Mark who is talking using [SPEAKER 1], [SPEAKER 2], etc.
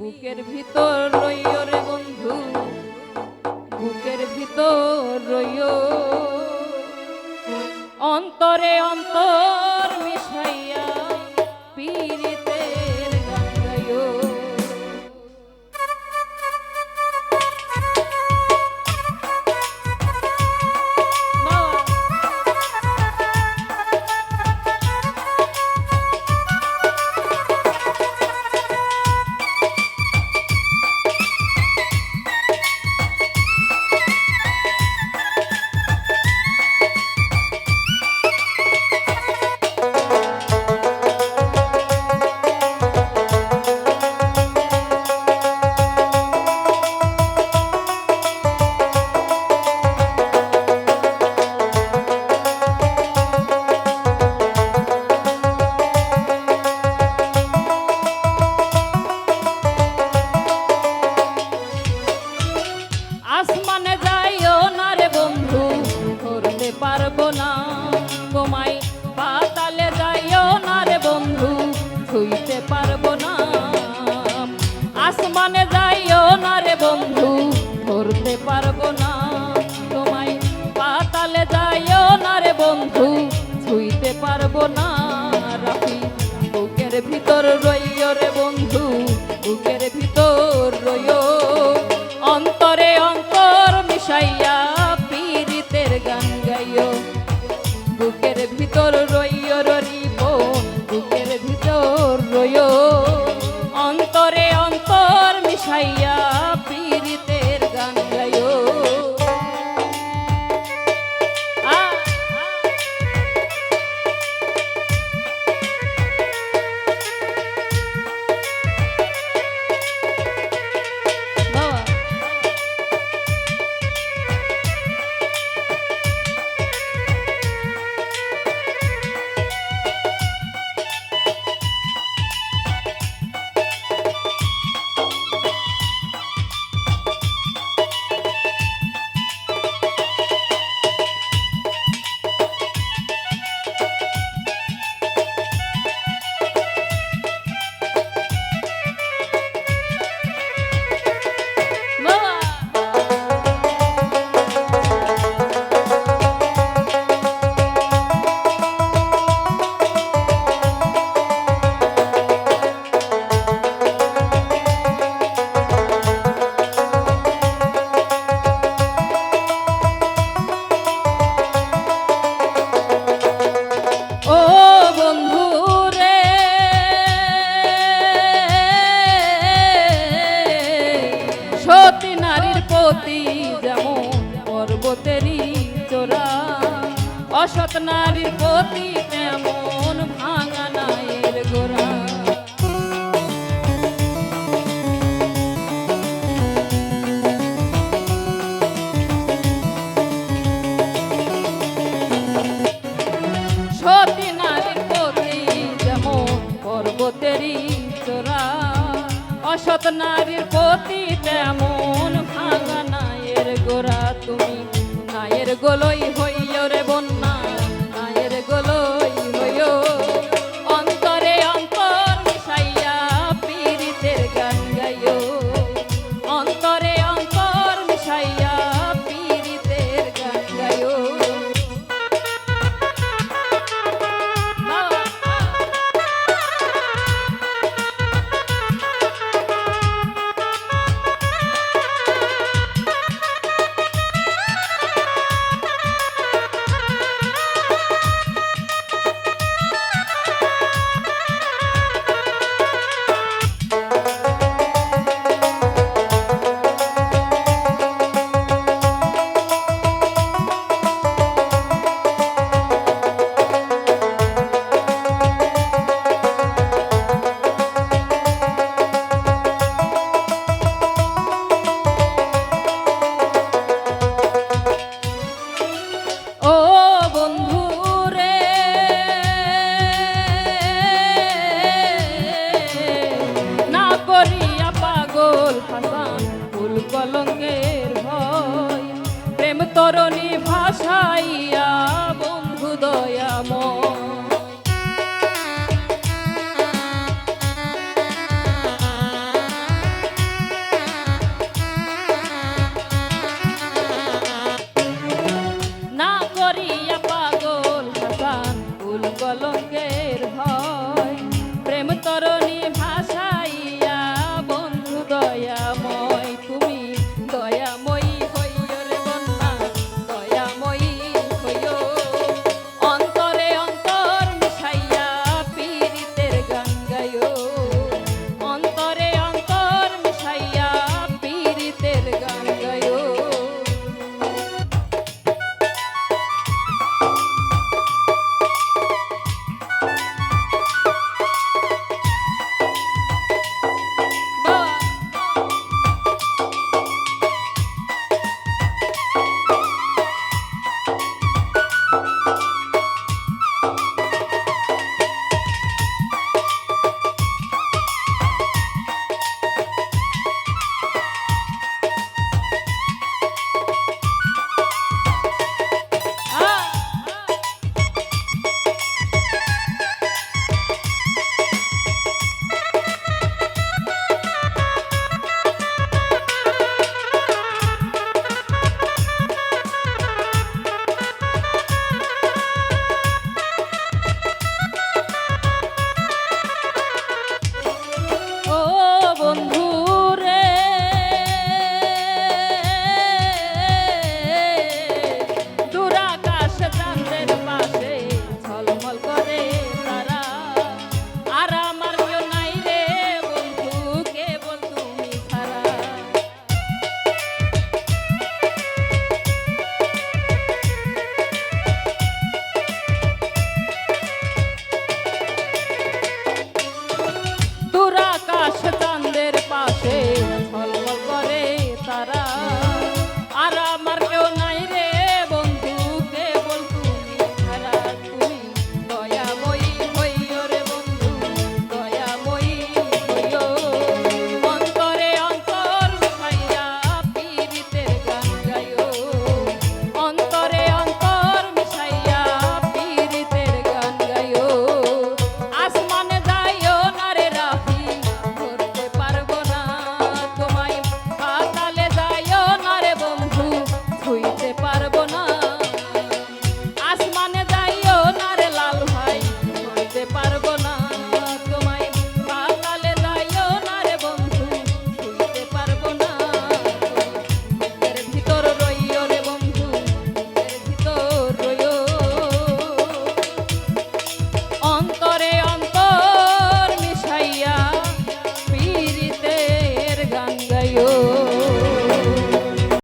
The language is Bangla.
[SPEAKER 1] বুকের ভিতর রইও রে বন্ধু বুকের ভিতর রইও। অন্তরে অন্তর আসমানে যাইও না রে বন্ধু, ধরতে পারব না। তোমায় পাতালে যাইও না রে বন্ধু, ছুঁইতে পারব না। রাখি বুকের ভিতর রইও রে বন্ধু, বুকের ভিতর রইও অন্তর নারীর প্রতি যেমন পর্বতেরই চোরা অসৎ নারীর প্রতি তেমন ভাঙা নায়ের গোরা নায়ের গোলই ফুল কলঙ্কের ভয়। প্রেম তরণী ভাসাইয়া